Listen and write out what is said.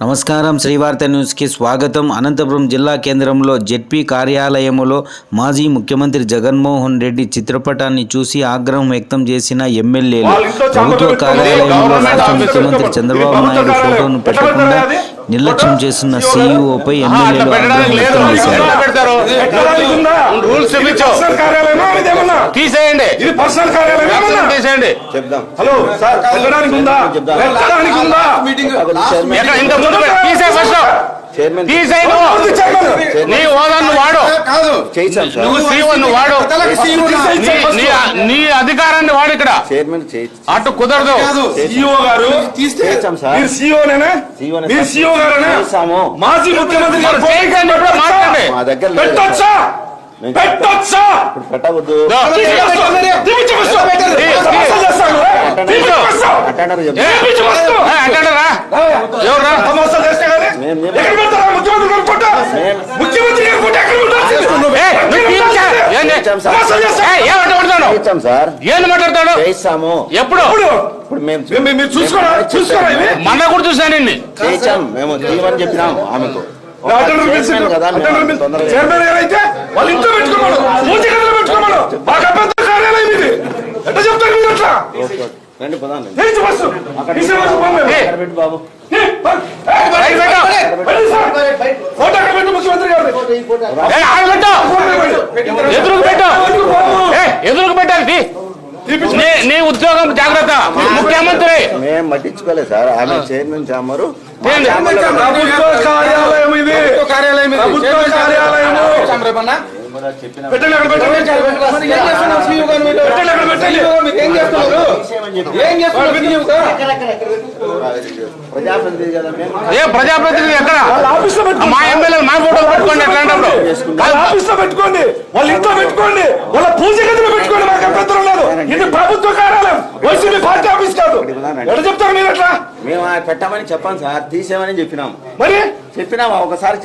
నమస్కారం. శ్రీవార్త న్యూస్కి స్వాగతం. అనంతపురం జిల్లా కేంద్రంలో జెడ్పీ కార్యాలయములో మాజీ ముఖ్యమంత్రి జగన్మోహన్ రెడ్డి చిత్రపటాన్ని చూసి ఆగ్రహం వ్యక్తం చేసిన ఎమ్మెల్యేలు ప్రభుత్వ కార్యాలయంలో రాష్ట్ర ముఖ్యమంత్రి చంద్రబాబు నాయుడు ఫోటోను పెట్టకుండా నిర్లక్ష్యం చేస్తున్న సీఈఓపై ఎమ్మెల్యేలు ఆగ్రహం వ్యక్తం చేశారు. తీసేయండి. చెప్దాం. హలో సార్ పెట్టడానికి ఉందా? పెట్టడానికి ఉందా? ఇంత ముందు ఫస్ట్? నీ హోదా నువ్వు వాడు. నువ్వు వాడు. నీ- అధికారాన్ని వాడు ఇక్కడ. చైర్మన్ అటు కుదరదు. గారు మీరు మీరు. CEO గారేనా? చేశాము. మాజీ ముఖ్యమంత్రి గారు మాట్లాడండి. మా దగ్గర పెట్టొచ్చా? పెట్టొచ్చా? పెట్టవద్దు దో. తీపించు తీపించు తమాషా చేస్తాను తీపించు అటెండర్ చెప్తాం తీపించు ఏ, అంటాడరా ఎవరు రా తమాషా చేస్తే కానీ మేము- మేము- ఎక్కడ పెడతారా ముఖ్యమంత్రి గారు ఫోటో మేము- ముఖ్యమంత్రి గారు ఎక్కడ పెట్టాల్సింది? ఏ, మాట్లాడతాడు చేయిస్తాము. ఎప్పుడు? ఇప్పుడు ఇప్పుడు మేము మన కూడా చూసాను నిన్ను చేయించాం మేము తీయమని చెప్పినాం ఆమెకు. అటెండర్ చైర్మన్ అటెండర్ గారు అయితే వాళ్ళు ఇంట్లో పెట్టుకోమను పూజ పెట్టు. ఎదురుకు పెట్టు. ఎదురుకు పెట్టాలి. నీ ఉద్యోగం జాగ్రత్త. ముఖ్యమంత్రి. మేము పట్టించుకోలేదు సార్. ఆమె చైర్మన్ చామరు. కార్యాలయం ఇది. ప్రభుత్వ కార్యాలయము పెట్టండి అక్కడ పెట్టండి. పెట్టండి అక్కడ పెట్టండి. తీసేయమని చెప్పి ప్రజాప్రతినిధి కదా మేము ఏ ప్రజాప్రతినిధి ఎక్కడ? వాళ్ళ ఆఫీస్లో పెట్టుకోండి. మా మా ఫోటోలు పెట్టుకోండి ఎట్లాంటప్పుడు వాళ్ళ ఆఫీస్లో పెట్టుకోండి. వాళ్ళ ఇంట్లో పెట్టుకోండి. వాళ్ళ పూజ గదిలో పెట్టుకోండి. మాకు అభ్యంతరం లేదు ఇది ప్రభుత్వ కార్యాలయం. వైసీపీ పార్టీ ఆఫీస్ కాదు. ఎట్లా చెప్తారు మీరు అట్లా? మేము పెట్టమని చెప్పాం సార్. తీసేమని చెప్పినాం. మరి? చెప్పినాం. ఒకసారి